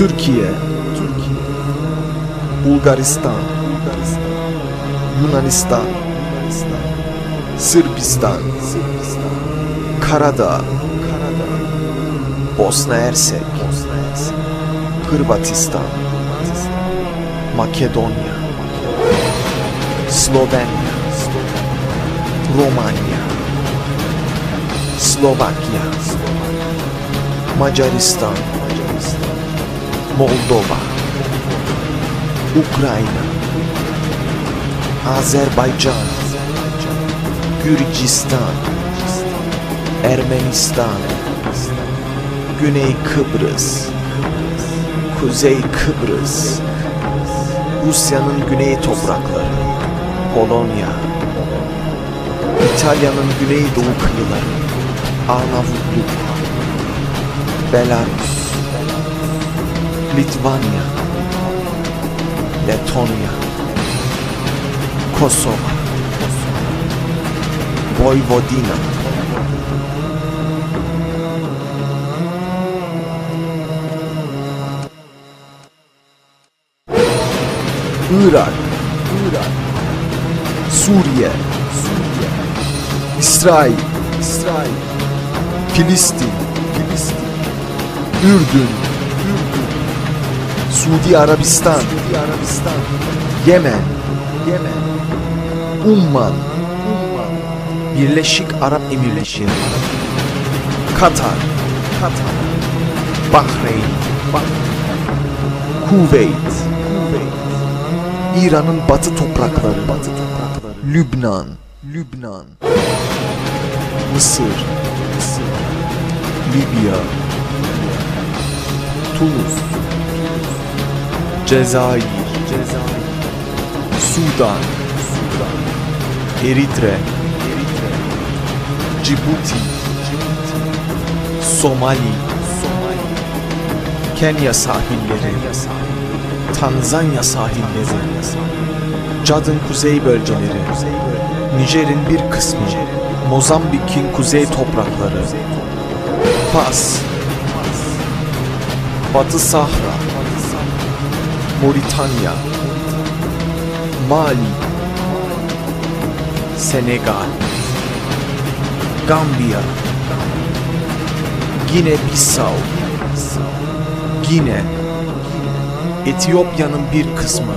Türkiye, Bulgaristan, Yunanistan, Sırbistan, Karadağ, Bosna Hersek, Hırvatistan, Makedonya, Slovenya, Romanya, Slovakya, Macaristan, Moldova, Ukrayna, Azerbaycan, Gürcistan, Ermenistan, Güney Kıbrıs, Kuzey Kıbrıs, Rusya'nın güney toprakları, Polonya, İtalya'nın güneydoğu kıyıları, Arnavutluk, Belarus, Litvanya, Letonya, Kosova, Vojvodina, Irak, Irak, Suriye, Suriye, İsrail, İsrail, Filistin, Filistin, Ürdün, Ürdün, Suudi Arabistan, Suudi Arabistan, Yemen, Yemen, Umman, Umman, Birleşik Arap Emirlikleri, Katar, Katar, Bahreyn, Bahreyn, Kuveyt, Kuveyt, İran'ın batı toprakları, batı toprakları, Lübnan, Lübnan, Mısır, Mısır, Libya, Tunus, Cezayir, Cezayir, Sudan, Sudan, Eritre, Eritre, Cibuti, Cibuti, Somali, Somali, Kenya sahilleri, Tanzanya sahilleri, Cad'ın kuzey bölgeleri, Nijer'in bir kısmı, Mozambik'in kuzey toprakları, Fas, Batı Sahra, Moritanya, Mali, Senegal, Gambiya, Gine Bissau, Gine, Etiyopya'nın bir kısmı,